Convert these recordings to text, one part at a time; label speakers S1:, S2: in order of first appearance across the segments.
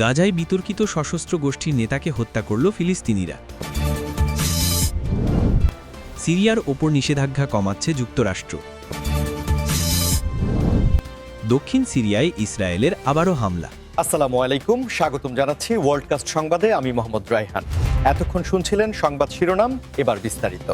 S1: গাজায় বিতর্কিত সশস্ত্র গোষ্ঠীর নেতাকে হত্যা করল ফিলিস্তিনিরা। সিরিয়ার ওপর নিষেধাজ্ঞা কমাচ্ছে যুক্তরাষ্ট্র। দক্ষিণ সিরিয়ায় ইসরায়েলের আবারও হামলা।
S2: আসসালামু আলাইকুম, স্বাগতম জানাচ্ছি ওয়ার্ল্ডকাস্ট সংবাদে, আমি মোহাম্মদ রায়হান। এতক্ষণ শুনছিলেন সংবাদ শিরোনাম, এবার বিস্তারিত।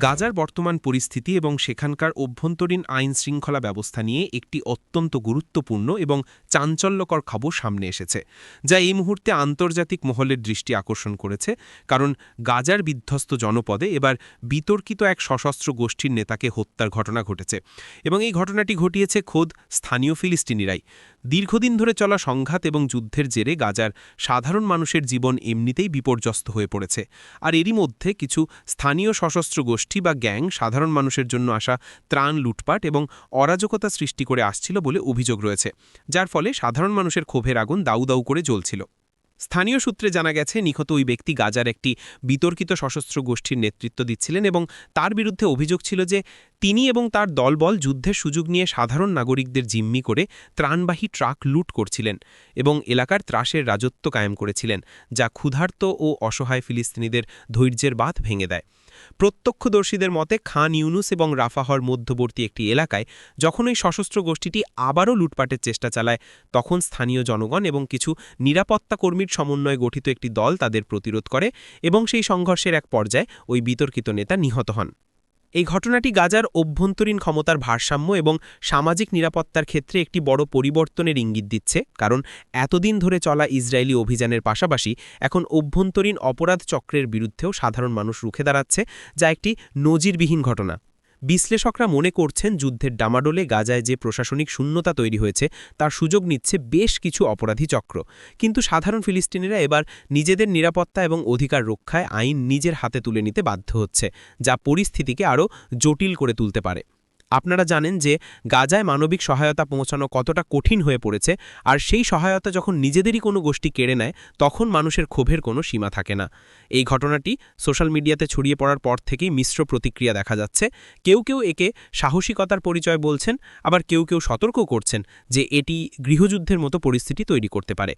S3: গাজার বর্তমান পরিস্থিতি এবং সেখানকার অভ্যন্তরীণ আইন শৃঙ্খলা ব্যবস্থা নিয়ে একটি অত্যন্ত গুরুত্বপূর্ণ এবং চাঞ্চল্যকর খবর সামনে এসেছে, যা এই মুহূর্তে আন্তর্জাতিক মহলের দৃষ্টি আকর্ষণ করেছে, কারণ গাজার বিধ্বস্ত জনপদে এবার বিতর্কিত এক সশস্ত্র গোষ্ঠীর নেতাকে হত্যার ঘটনা ঘটেছে এবং এই ঘটনাটি ঘটিয়েছে খোদ স্থানীয় ফিলিস্তিনিরাই। দীর্ঘদিন ধরে চলা সংঘাত এবং যুদ্ধের জেরে গাজার সাধারণ মানুষের জীবন এমনিতেই বিপর্যস্ত হয়ে পড়েছে। আর এরই মধ্যে কিছু স্থানীয় সশস্ত্র গোষ্ঠী বা গ্যাং সাধারণ মানুষের জন্য আসা ত্রাণ লুটপাট এবং অরাজকতা সৃষ্টি করে আসছিল বলে অভিযোগ রয়েছে, যার ফলে সাধারণ মানুষের ক্ষোভের আগুন দাউ দাউ করে জ্বলছিল। স্থানীয় সূত্রে জানা গেছে, নিহত ওই ব্যক্তি গাজার একটি বিতর্কিত সশস্ত্র গোষ্ঠীর নেতৃত্ব দিচ্ছিলেন এবং তার বিরুদ্ধে অভিযোগ ছিল যে তিনি এবং তার দলবল যুদ্ধের সুযোগ নিয়ে সাধারণ নাগরিকদের জিম্মি করে ত্রাণবাহী ট্রাক লুট করছিলেন এবং এলাকার ত্রাসের রাজত্ব কায়েম করেছিলেন, যা ক্ষুধার্ত ও অসহায় ফিলিস্তিনিদের ধৈর্যের বাঁধ ভেঙে দেয়। প্রত্যক্ষদর্শীদের মতে খান ইউনুস এবং রাফাহর মধ্যবর্তী একটি এলাকায় যখন ওই সশস্ত্র গোষ্ঠীটি আবারও লুটপাটের চেষ্টা চালায়, তখন স্থানীয় জনগণ এবং কিছু নিরাপত্তা কর্মীর সমন্বয়ে গঠিত একটি দল তাদের প্রতিরোধ করে এবং সেই সংঘর্ষের এক পর্যায়ে ওই বিতর্কিত নেতা নিহত হন। এই ঘটনাটি গাজার অভ্যন্তরীণ ক্ষমতার ভারসাম্য এবং সামাজিক নিরাপত্তার ক্ষেত্রে একটি বড় পরিবর্তনের ইঙ্গিত দিচ্ছে, কারণ এতদিন ধরে চলা ইসরায়েলি অভিযানের পাশাপাশি এখন অভ্যন্তরীণ অপরাধ চক্রের বিরুদ্ধেও সাধারণ মানুষ রুখে দাঁড়াচ্ছে, যা একটি নজিরবিহীন ঘটনা। বিশ্লেষকরা মনে করছেন যুদ্ধের ডামাডোলে গাজায় যে প্রশাসনিক শূন্যতা তৈরি হয়েছে, তার সুযোগ নিচ্ছে বেশ কিছু অপরাধী চক্র। কিন্তু সাধারণ ফিলিস্তিনিরা এবার নিজেদের নিরাপত্তা এবং অধিকার রক্ষায় আইন নিজের হাতে তুলে নিতে বাধ্য হচ্ছে, যা পরিস্থিতিকে আরও জটিল করে তুলতে পারে। আপনারা জানেন যে গাজায় মানবিক সহায়তা পৌঁছানো কতটা কঠিন হয়ে পড়েছে, আর সেই সহায়তা যখন নিজেদেরই কোনো গোষ্ঠী কেড়ে নেয়, তখন মানুষের ক্ষোভের কোনো সীমা থাকে না। এই ঘটনাটি সোশ্যাল মিডিয়াতে ছড়িয়ে পড়ার পর থেকেই মিশ্র প্রতিক্রিয়া দেখা যাচ্ছে। কেউ কেউ একে সাহসিকতার পরিচয় বলছেন, আবার কেউ কেউ সতর্ক করছেন যে এটি গৃহযুদ্ধের মতো পরিস্থিতি তৈরি করতে পারে।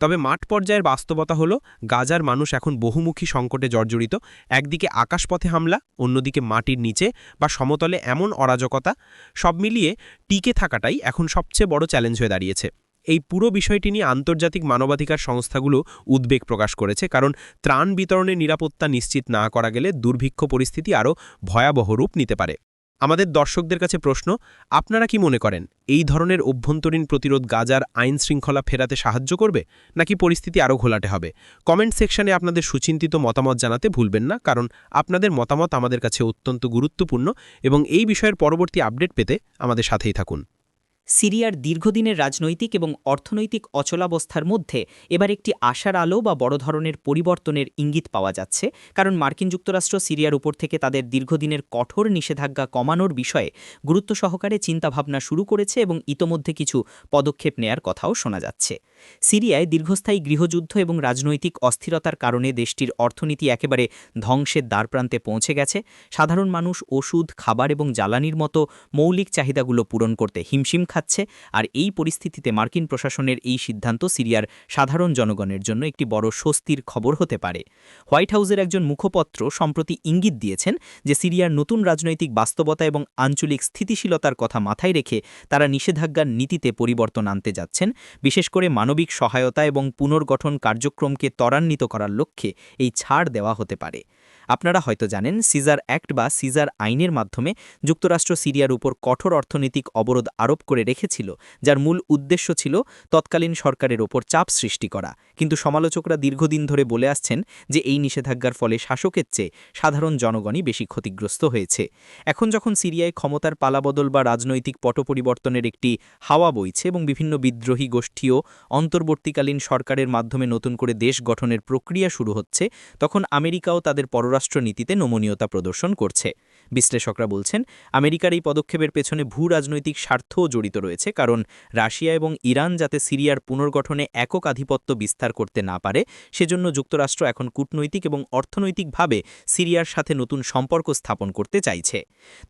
S3: তবে মাঠ পর্যায়ের বাস্তবতা হল, গাজার মানুষ এখন বহুমুখী সংকটে জর্জরিত। একদিকে আকাশপথে হামলা, অন্যদিকে মাটির নিচে বা সমতলে এমন অরাজকতা। সব মিলিয়ে টিকে থাকাটাই এখন সবচেয়ে বড় চ্যালেঞ্জ হয়ে দাঁড়িয়েছে। এই পুরো বিষয়টি নিয়ে আন্তর্জাতিক মানবাধিকার সংস্থাগুলো উদ্বেগ প্রকাশ করেছে, কারণ ত্রাণ বিতরণের নিরাপত্তা নিশ্চিত না করা গেলে দুর্ভিক্ষ পরিস্থিতি আরও ভয়াবহ রূপ নিতে পারে। আমাদের দর্শকদের কাছে প্রশ্ন, আপনারা কি মনে করেন এই ধরনের অভ্যন্তরীণ প্রতিরোধ গাজার আইন শৃঙ্খলা ফেরাতে সাহায্য করবে, নাকি পরিস্থিতি আরও ঘোলাটে হবে? কমেন্ট সেকশনে আপনাদের সুচিন্তিত মতামত জানাতে ভুলবেন না, কারণ আপনাদের মতামত আমাদের কাছে অত্যন্ত গুরুত্বপূর্ণ এবং এই বিষয়ের পরবর্তী আপডেট পেতে আমাদের সাথেই থাকুন।
S4: সিরিয়ার দীর্ঘদিনের রাজনৈতিক এবং অর্থনৈতিক অচলাবস্থার মধ্যে এবার একটি আশার আলো বা বড় ধরনের পরিবর্তনের ইঙ্গিত পাওয়া যাচ্ছে, কারণ মার্কিন যুক্তরাষ্ট্র সিরিয়ার উপর থেকে তাদের দীর্ঘদিনের কঠোর নিষেধাজ্ঞা কমানোর বিষয়ে গুরুত্ব সহকারে চিন্তাভাবনা শুরু করেছে এবং ইতোমধ্যে কিছু পদক্ষেপ নেয়ার কথাও শোনা যাচ্ছে। সিরিয়ায় দীর্ঘস্থায়ী গৃহযুদ্ধ এবং রাজনৈতিক অস্থিরতার কারণে দেশটির অর্থনীতি একেবারে ধ্বংসের দ্বারপ্রান্তে পৌঁছে গেছে। সাধারণ মানুষ ওষুধ, খাবার এবং জ্বালানির মতো মৌলিক চাহিদাগুলো পূরণ করতে হিমশিম খাচ্ছে, আর এই পরিস্থিতিতে মার্কিন প্রশাসনের এই সিদ্ধান্ত সিরিয়ার সাধারণ জনগণের জন্য একটি বড় স্বস্তির খবর হতে পারে। হোয়াইট হাউসের একজন মুখপত্র সম্প্রতি ইঙ্গিত দিয়েছেন যে সিরিয়ার নতুন রাজনৈতিক বাস্তবতা এবং আঞ্চলিক স্থিতিশীলতার কথা মাথায় রেখে তারা নিষেধাজ্ঞার নীতিতে পরিবর্তন আনতে যাচ্ছেন, বিশেষ করে মানবিক সহায়তা এবং পুনর্গঠন কার্যক্রমকে ত্বরান্বিত করার লক্ষ্যে এই ছাড় দেওয়া হতে পারে। আপনারা হয়তো জানেন, সিজার অ্যাক্ট বা সিজার আইনের মাধ্যমে যুক্তরাষ্ট্র সিরিয়ার উপর কঠোর অর্থনৈতিক অবরোধ আরোপ করে রেখেছিল, যার মূল উদ্দেশ্য ছিল তৎকালীন সরকারের ওপর চাপ সৃষ্টি করা। কিন্তু সমালোচকরা দীর্ঘদিন ধরে বলে আসছেন যে এই নিষেধাজ্ঞার ফলে শাসকের চেয়ে সাধারণ জনগণই বেশি ক্ষতিগ্রস্ত হয়েছে। এখন যখন সিরিয়ায় ক্ষমতার পালাবদল বা রাজনৈতিক পট পরিবর্তনের একটি হাওয়া বইছে এবং বিভিন্ন বিদ্রোহী গোষ্ঠীও অন্তর্বর্তীকালীন সরকারের মাধ্যমে নতুন করে দেশ গঠনের প্রক্রিয়া শুরু হচ্ছে, তখন আমেরিকাও তাদের পররাষ্ট্রনীতিতে নমনীয়তা প্রদর্শন করছে।
S5: বিশ্লেষকরা বলছেন, আমেরিকার এই পদক্ষেপের পেছনে ভূ রাজনৈতিক স্বার্থও জড়িত রয়েছে, কারণ রাশিয়া এবং ইরান যাতে সিরিয়ার পুনর্গঠনে একক আধিপত্য বিস্তার করতে না পারে, সেজন্য যুক্তরাষ্ট্র এখন কূটনৈতিক এবং অর্থনৈতিকভাবে সিরিয়ার সাথে নতুন সম্পর্ক স্থাপন করতে চাইছে।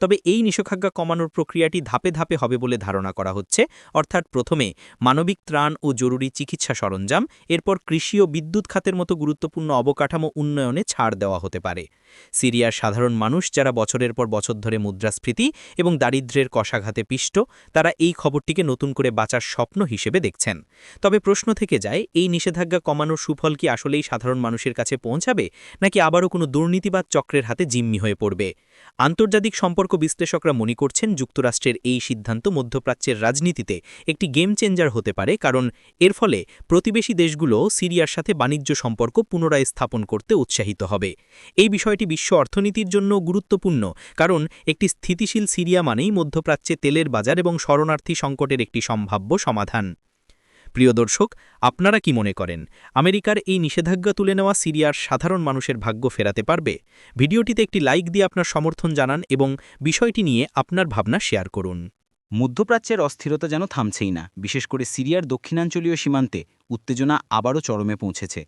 S5: তবে এই নিষেধাজ্ঞা কমানোর প্রক্রিয়াটি ধাপে ধাপে হবে বলে ধারণা করা হচ্ছে। অর্থাৎ প্রথমে মানবিক ত্রাণ ও জরুরি চিকিৎসা সরঞ্জাম, এরপর কৃষি ও বিদ্যুৎ খাতের মতো গুরুত্বপূর্ণ অবকাঠামো উন্নয়নে ছাড় দেওয়া হতে পারে। সিরিয়ার সাধারণ মানুষ যারা বছরের পর বছর ধরে মুদ্রাস্ফীতি এবং দারিদ্র্যের কষাঘাতে পিষ্ট, তারা এই খবরটিকে নতুন করে বাঁচার স্বপ্ন হিসেবে দেখছেন। তবে প্রশ্ন থেকে যায়, এই নিষেধাজ্ঞা কমানোর সুফল কি আসলেই সাধারণ মানুষের কাছে পৌঁছাবে, নাকি আবারও কোনো দুর্নীতিবাদ চক্রের হাতে জিম্মি হয়ে পড়বে? আন্তর্জাতিক সম্পর্ক বিশ্লেষকরা মনে করছেন, যুক্তরাষ্ট্রের এই সিদ্ধান্ত মধ্যপ্রাচ্যের রাজনীতিতে একটি গেম চেঞ্জার হতে পারে, কারণ এর ফলে প্রতিবেশী দেশগুলো সিরিয়ার সাথে বাণিজ্য সম্পর্ক পুনরায় স্থাপন করতে উৎসাহিত হবে। এই বিষয়টি বিশ্ব অর্থনীতির জন্য গুরুত্বপূর্ণ কারণ একটি স্থিতিশীল সিরিয়া মানেই মধ্যপ্রাচ্যে তেলের বাজার এবং শরণার্থী সংকটের একটি সম্ভাব্য সমাধান। প্রিয় দর্শক, আপনারা কি মনে করেন, আমেরিকার এই নিষেধাজ্ঞা তুলে নেওয়া সিরিয়ার সাধারণ মানুষের ভাগ্য ফেরাতে পারবে? ভিডিওটিতে একটি লাইক দিয়ে আপনার সমর্থন জানান এবং বিষয়টি নিয়ে আপনার ভাবনা শেয়ার করুন।
S4: মধ্যপ্রাচ্যের অস্থিরতা যেন থামছেই না। বিশেষ করে সিরিয়ার দক্ষিণাঞ্চলীয় সীমান্তে উত্তেজনা আবারও চরমে পৌঁছেছে।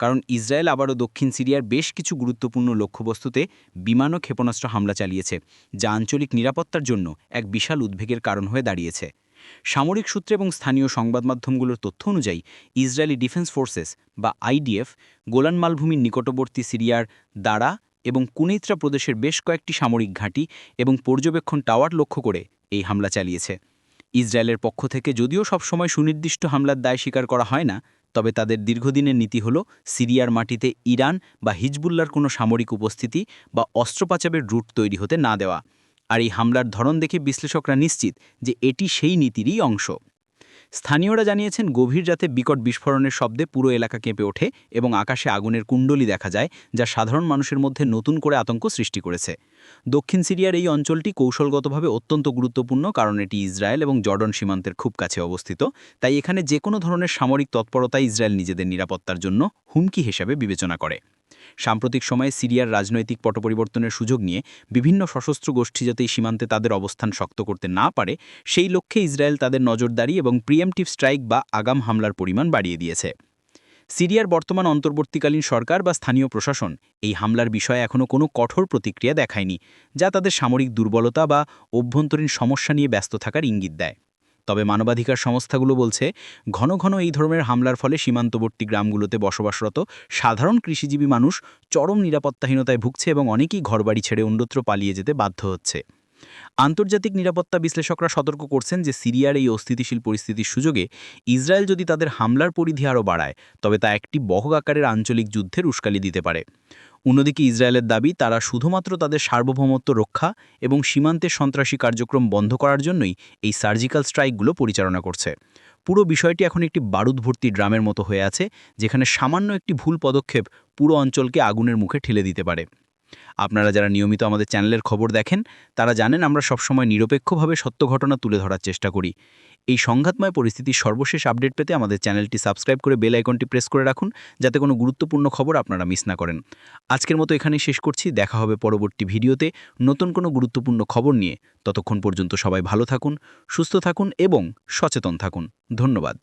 S4: কারণ ইসরায়েল আবারও দক্ষিণ সিরিয়ার বেশ কিছু গুরুত্বপূর্ণ লক্ষ্যবস্তুতে বিমান ও ক্ষেপণাস্ত্র হামলা চালিয়েছে, যা আঞ্চলিক নিরাপত্তার জন্য এক বিশাল উদ্বেগের কারণ হয়ে দাঁড়িয়েছে। সামরিক সূত্রে এবং স্থানীয় সংবাদ মাধ্যমগুলোর তথ্য অনুযায়ী, ইসরায়েলি ডিফেন্স ফোর্সেস বা আইডিএফ গোলান মালভূমির নিকটবর্তী সিরিয়ার দারা এবং কুনেত্রা প্রদেশের বেশ কয়েকটি সামরিক ঘাঁটি এবং পর্যবেক্ষণ টাওয়ার লক্ষ্য করে এই হামলা চালিয়েছে। ইসরায়েলের পক্ষ থেকে যদিও সবসময় সুনির্দিষ্ট হামলার দায় স্বীকার করা হয় না, তবে তাদের দীর্ঘদিনের নীতি হল সিরিয়ার মাটিতে ইরান বা হিজবুল্লার কোনো সামরিক উপস্থিতি বা অস্ত্রপাচাবের রুট তৈরি হতে না দেওয়া। আর এই হামলার ধরন দেখে বিশ্লেষকরা নিশ্চিত যে এটি সেই নীতিরই অংশ। স্থানীয়রা জানিয়েছেন, গভীর রাতে বিকট বিস্ফোরণের শব্দে পুরো এলাকা কেঁপে ওঠে এবং আকাশে আগুনের কুণ্ডলি দেখা যায়, যা সাধারণ মানুষের মধ্যে নতুন করে আতঙ্ক সৃষ্টি করেছে। দক্ষিণ সিরিয়ার এই অঞ্চলটি কৌশলগতভাবে অত্যন্ত গুরুত্বপূর্ণ কারণ এটি ইসরায়েল এবং জর্ডন সীমান্তের খুব কাছে অবস্থিত। তাই এখানে যে কোনো ধরনের সামরিক তৎপরতা ইসরায়েল নিজেদের নিরাপত্তার জন্য হুমকি হিসাবে বিবেচনা করে। সাম্প্রতিক সময়ে সিরিয়ার রাজনৈতিক পটপরিবর্তনের সুযোগ নিয়ে বিভিন্ন সশস্ত্র গোষ্ঠী যাতে সীমান্তে তাদের অবস্থান শক্ত করতে না পারে, সেই লক্ষ্যে ইসরায়েল তাদের নজরদারি এবং প্রিএমটিভ স্ট্রাইক বা আগাম হামলার পরিমাণ বাড়িয়ে দিয়েছে। সিরিয়ার বর্তমান অন্তর্বর্তীকালীন সরকার বা স্থানীয় প্রশাসন এই হামলার বিষয়ে এখনও কোনো কঠোর প্রতিক্রিয়া দেখায়নি, যা তাদের সামরিক দুর্বলতা বা অভ্যন্তরীণ সমস্যা নিয়ে ব্যস্ত থাকার ইঙ্গিত দেয়। তবে মানবাধিকার সংস্থাগুলো বলছে, ঘন ঘন এই ধরনের হামলার ফলে সীমান্তবর্তী গ্রামগুলোতে বসবাসরত সাধারণ কৃষিজীবী মানুষ চরম নিরাপত্তাহীনতায় ভুগছে এবং অনেকেই ঘরবাড়ি ছেড়ে অন্যত্র পালিয়ে যেতে বাধ্য হচ্ছে। আন্তর্জাতিক নিরাপত্তা বিশ্লেষকরা সতর্ক করছেন যে সিরিয়ার এই অস্থিতিশীল পরিস্থিতির সুযোগে ইসরায়েল যদি তাদের হামলার পরিধি আরও বাড়ায়, তবে তা একটি বহগ আকারের আঞ্চলিক যুদ্ধের উস্কালি দিতে পারে। অন্যদিকে ইসরায়েলের দাবি, তারা শুধুমাত্র তাদের সার্বভৌমত্ব রক্ষা এবং সীমান্তে সন্ত্রাসী কার্যক্রম বন্ধ করার জন্যই এই সার্জিক্যাল স্ট্রাইকগুলো পরিচালনা করছে। পুরো বিষয়টি এখন একটি বারুদ ভর্তি ড্রামের মতো হয়ে আছে, যেখানে সামান্য একটি ভুল পদক্ষেপ পুরো অঞ্চলকে আগুনের মুখে ঠেলে দিতে পারে। আপনারা যারা নিয়মিত আমাদের চ্যানেলের খবর দেখেন, তারা জানেন আমরা সবসময় নিরপেক্ষভাবে সত্য ঘটনা তুলে ধরার চেষ্টা করি। এই সংঘাতময় পরিস্থিতির সর্বশেষ আপডেট পেতে আমাদের চ্যানেলটি সাবস্ক্রাইব করে বেল আইকনটি প্রেস করে রাখুন, যাতে কোনো গুরুত্বপূর্ণ খবর আপনারা মিস না করেন। আজকের মতো এখানেই শেষ করছি, দেখা হবে পরবর্তী ভিডিওতে নতুন কোনো গুরুত্বপূর্ণ খবর নিয়ে। ততক্ষণ পর্যন্ত সবাই ভালো থাকুন, সুস্থ থাকুন এবং সচেতন থাকুন। ধন্যবাদ।